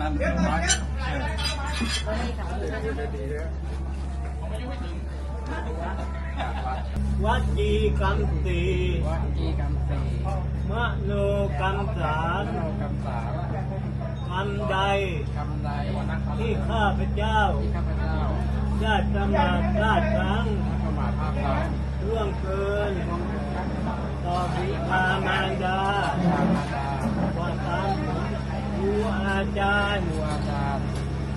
นั่นเรียบร้อยวัจีกรรมสีว่ากีกรรมสี่มโนกรรมสามโลกรรมสามกรรมใดกรรมใดที่ข้าพเจ้าที่ข้าพเจ้าญาติสมาพลาดพลั้งประมาทพลาดพลั้งล่วงเกินต่อบิดามารดาตามมา อาจารย์ครูอาจารย์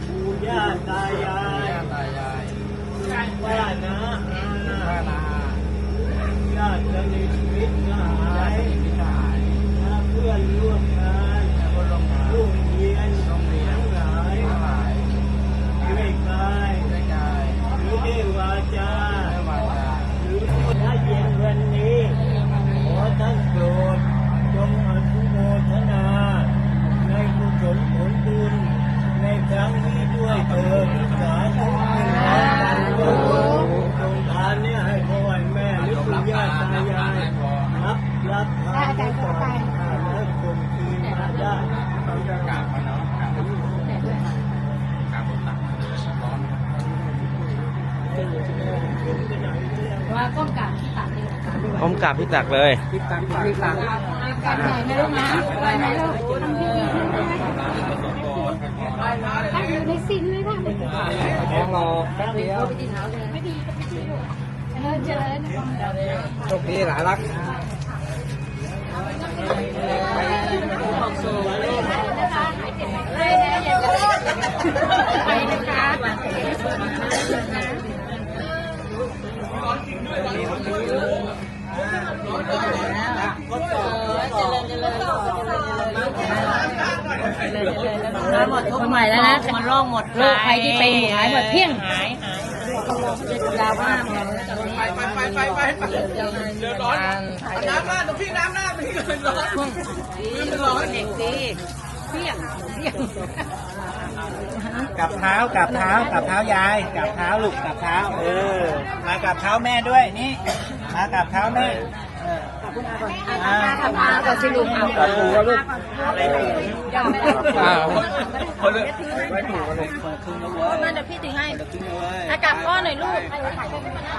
ปู่ย่าตายาญายติตายายป้านะพระนาญาติสนิทมิตรสหาญาติยสนิทมิตรสหาย และเพื่อนร่วมงาน และคนลงมา ลูกเรียน โรงเรียน ทั้งหลาย ทั้งหลาย ด้วยกาย ด้วยกาย หรือด้วยวาจา ด้วยวาจา หรือถ้าเย็นวันนี้ ขอท่านโปรดจงอนุโมทนา ในกุศลผลบุญในค รั้งนี้ด้วยเถิดสาธุเป็นพรกันจงทานเนี่ยให้พ่อให้แม่หรือปู่ย่าตายายรับรับทานได้ก่อนและส่งคืนมาได้เราจะกราบมาเนาะกราบกราบบนตักร้อนว่าก้มกราบที่ตักเลยค่ะผมกราบพี่ตักเลยที่ตักที่ตักการใหญ่นะลูกนะไหวไหมลูก ต้องพี่ตั้งอยู่ในซินเลยค่ะไม่ดีของเราแป๊บเดียวไปที่เท้าเลยไม่ดีก็ไม่ดีลูกเจริญเจริญนะโชคดีหลายรัก ไปนะอย่าไปนะคะ คนใหม่แล้วนะมันร่องหมดโรคภัยที่เป็นหายหมดเพี้ยงหายหายดาวมากไปไปไปไปไปเดือดร้อนน้ำหน้าตรงพี่น้ำหน้าพี่เลยร้อนมันร้อนเด็กดีเพี้ยงเพี้ยงกับเท้ากับเท้ากับเท้ายายกับเท้าลูกกับเท้าเออมากับเท้าแม่ด้วยนี่มากับเท้าแม่ เอออ่าขับมาก่อนสิลูกเอากับปูลูกอ้าวคนเลยไว้ถูกเลยนั่นเดี๋ยวพี่ถึงให้อากาศพ่อหน่อยลูก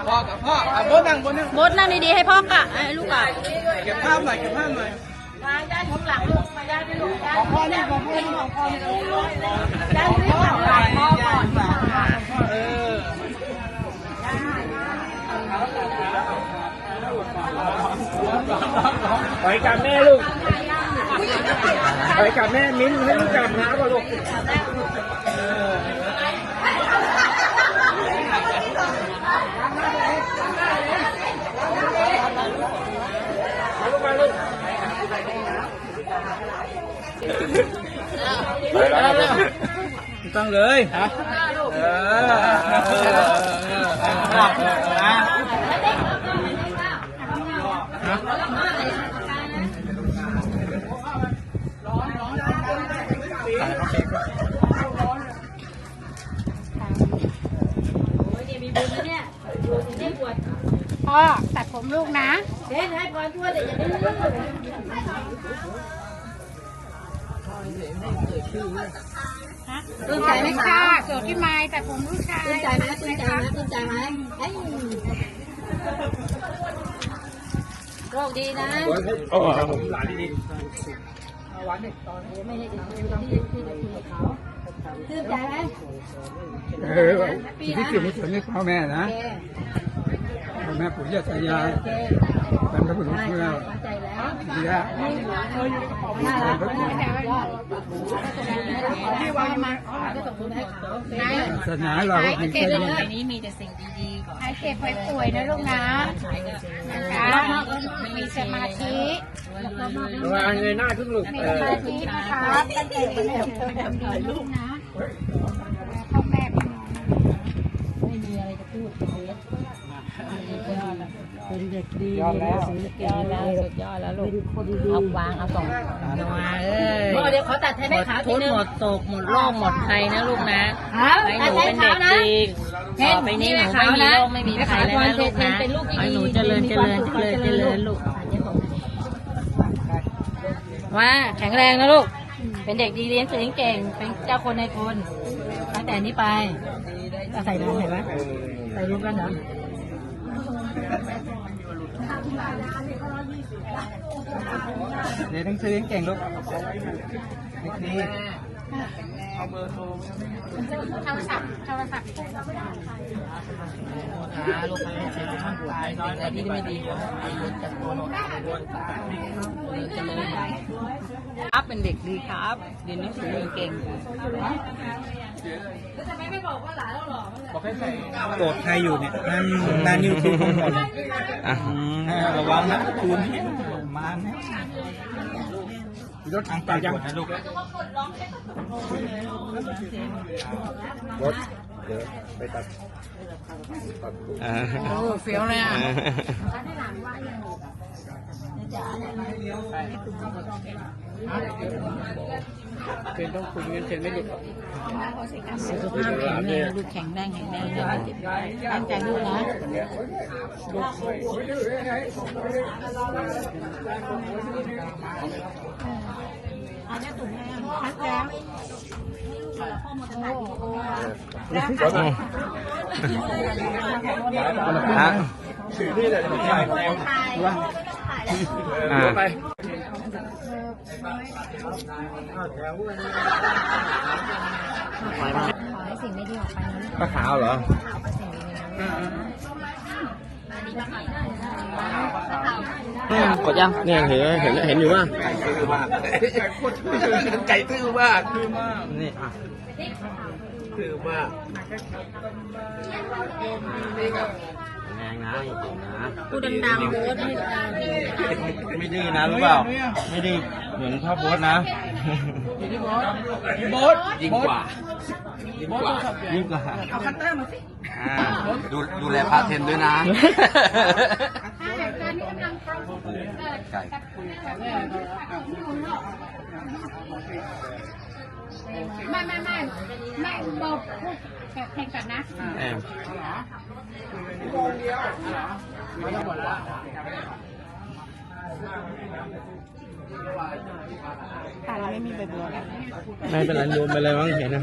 พ่อกับพ่ออะโบนั่งโบนั่งมดนั่งดีๆให้พ่อกะให้ลูกกะเก็บภาพหน่อยเก็บภาพหน่อยมาย่าของหลังลูกมาย่าที่ลูกของพ่อนี่ของพ่อนี่ของพ่อนี่ย่าที่หลังหลังพ่อก่อนเอ ไปกับแม่ลูกไปกับแม่มิ้นให้ลูกกับเท้าก่อนลูกต้องเลยฮะเออ มีบุญนะเนี่ยดูสิเนี่ยปวด พ่อตัดผมลูกนะ เด็ให้พรทั่วแต่อย่าดื้อตื่นใจไหมคะค่ะเกิดที่ไม้ตัดผมลูกชายตื่นใจไหมตื่นใจไหมตื่นใจไหมเอ้ยโชคดีนะโอ้ผมหลานดีไม่ให้ถึงที่ที่ที่จะคุยกับเขาตื่นใจไหมเออที่เกี่ยวกับส่วนนี้พ่อแม่นะโอเคพ่อแม่ปู่ย่าตายาย โอเคบรรพบุรุษได้เมื่อเข้าใจแล้วดีแล้วน่ารักมากยอดที่วางมาก็ส่งบุญให้เขาศาสนาเราก็มีแค่นี้ในนี้มีแต่สิ่งดีๆก่อนหายเจ็บหายป่วยนะลูกนะนะคะมีสมาธิวางเงยหน้าขึ้นลูกมีเอสอมาธินะคะตั้งใจเรียนเธอทำดีลูกนะพ่อแม่พี่น้องไม่มีอะไรจะพูดเลย เป็นเด็กดียอดแล้ว ยอดแล้วสุดยอดแล้วลูกเอาวางเอาส่งมาเอ้ยเดี๋ยวขอตัดให้แม่ขาวทีนึง หมดโศกหมดโรคหมดภัยนะลูกนะไปหนูเป็นเด็กดีต่อไปนี้หนูไม่มีโรคไม่มีภัยแล้วนะลูกนะไปหนูเจริญเจริญเจริญเจริญลูก ว่าแข็งแรงนะลูก เป็นเด็กดีเรียนหนังสือเก่ง เป็นเจ้าคนในคนตั้งแต่นี้ไปใส่รวมเห็นไหมใส่รวมกันเหรอ เรียนหนังสือเก่งลูกเด็กดีเอาเบอร์โทรโทรศัพท์โทรศัพท์หาลูกค้าเสียข้างหัวอะไรที่ไม่ดีจัดโอนจะเลยครับ เป็นเด็กดีครับเรียนหนังสือเก่งบอกให้ใส่โกรธใครอยู่เนี่ยนั่นนั่นนิ้วชี้คนหมดระวังนะคูณมานะรถทางปากยังนะลูกรถ เดี๋ยวไปตัดโอ้เฟี้ยวเลยอะเป็นต้องคุมเงินเซ็นไม่หลุดสุขภาพแข็งแรงลูกแข็งแรงแข็งแรงเลยตั้งใจลูกนะอันนี้ถุงแม่พักแล้ว ฮะอ่าไปขอให้สิ่งไม่ดีออกไปนะป้าขาวเหรอ กดยังเนี่ยเห็นเห็นเห็นอยู่ว่าไก่ตื้อมากตื้อมากนี่อะตื้อมากแรงนะนะพูดดังๆโบ๊ทไม่ดื้อนะรู้เปล่า ไม่ดื้อเหมือนพ่อโบ๊ทนะโบ๊ทยิงกว่ายิงกว่ายิ่งกว่าเอาคัตเตอร์มาสิ ดูดูแลพาเทนด้วยนะไก่ไม่ไม่ไม่ไม่บอกพูดแข่งกันนะเออแต่เราไม่มีใบบัวแล้วไม่เป็นไรโยนไปเลยมั้งเห็นนะ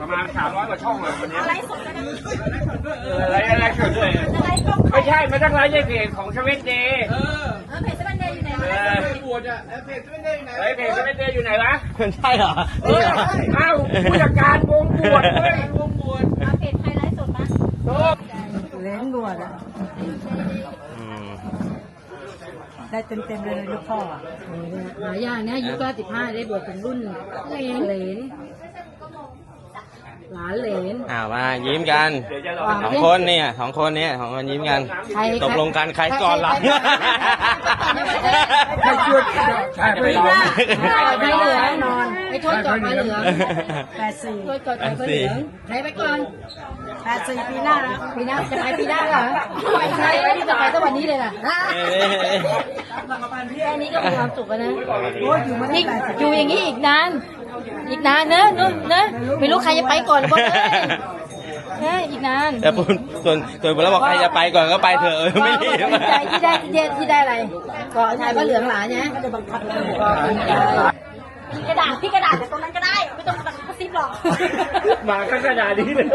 ประมาณสามร้อยกว่าช่องเลยวันนี้อะไรสดอะไรอะไรสดด้วยไม่ใช่ไม่ต้องไลฟ์ในเพจของชเวตเดย์เออเพจสบันเดย์อยู่ไหนเอวะอไปบวชอะแล้วเพจไม่ได้ไหนเฮ้ยเพจชเวตเดย์อยู่ไหนวะใช่เหรอเออเอ้าผู้จัดการวงบวชเว้ยวงบวชเพจไฮไลท์สดมาโตเล้นบวชอะอืมได้เต็มเต็มๆเลยลูกพ่ออะหลายอย่างนะอายุก็สิบห้าได้บวชเป็นรุ่นเหลนเหลน หลานเหลน อ่ามายิ้มกันเดี๋ยวจะรอสองคนเนี่ยสองคนเนี่ยสองคนยิ้มกันใคร ตกลงกันใครก่อนหลัง ใครช่วยใครไปลองใครเหลือนอนไปช่วยจอดไฟเหลืองแปดสี่ช่วยจอดไฟเหลืองใครไปก่อนแปดสี่ปีหน้าแล้วปีหน้าจะไปปีหน้าเหรอไม่ใช่ที่จะไปตั้งวันนี้เลยนะแค่นี้ก็มีความสุขแล้วนะนี่อยู่อย่างนี้อีกนาน อีกนานเนอะนู่นเนอะไม่รู้ใครจะไปก่อนหรือเปล่าเอ้ยอีกนานแต่ปุ่นส่วนส่วนผมแล้วบอกใครจะไปก่อนก็ไปเถอะเออไม่รีบดีใจที่ได้ที่ได้ที่ได้อะไรเกาะชายพระเหลืองหลานเนี่ยก็จะบังคับก็ภูมิใจกระดาษพี่กระดาษจากตรงนั้นก็ได้ไม่ต้องกระซิบหรอกมาก็กระดาษนี้เลย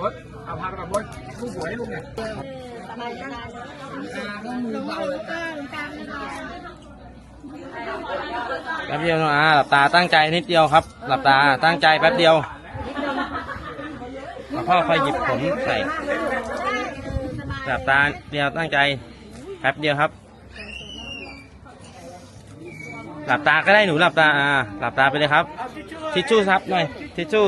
รถเอาพากับบดลูกหัวให้ลูกเนี่ยแป๊บเดียวนะอาหลับตาตั้งใจนิดเดียวครับ หลับตาตั้งใจแป๊บเดียวพ่อค่อยหยิบผมใส่หลับตาเดียวตั้งใจแป๊บเดียวครับ หลับตาก็ได้หนูหลับตาอ่าหลับตาไปเลยครับทิชชู่ครับหน่อยทิชชู่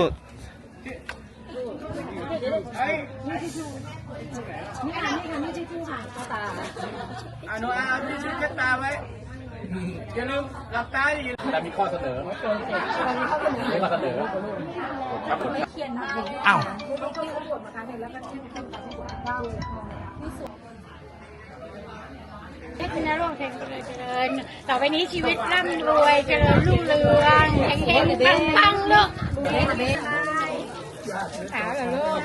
อนุอาที่ชิดเช็ดตาไว้อย่าลืมหลับตาดิแต่มีข้อเสนอมีข้อเสนออ้าวให้คุณนรงค์แข็งแรงเจริญต่อไปนี้ชีวิตร่ำรวยเจริญรุ่งเรืองแข็งแรงปังปังๆลูก ขาเหรอลูก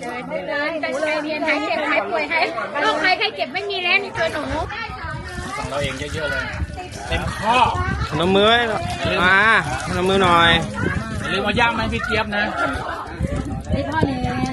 เดินได้เลยตั้งใจเรียนหายเจ็บหายป่วยหายโรคใครใครเจ็บไม่มีแล้วในตัวหนูของเราเองเยอะๆเลย เต็มข้อพนมมือไว้มาพนมมือหน่อยอย่าลืมมาย่างไหมพี่เจี๊ยบนะพี่พ่อเนี่ย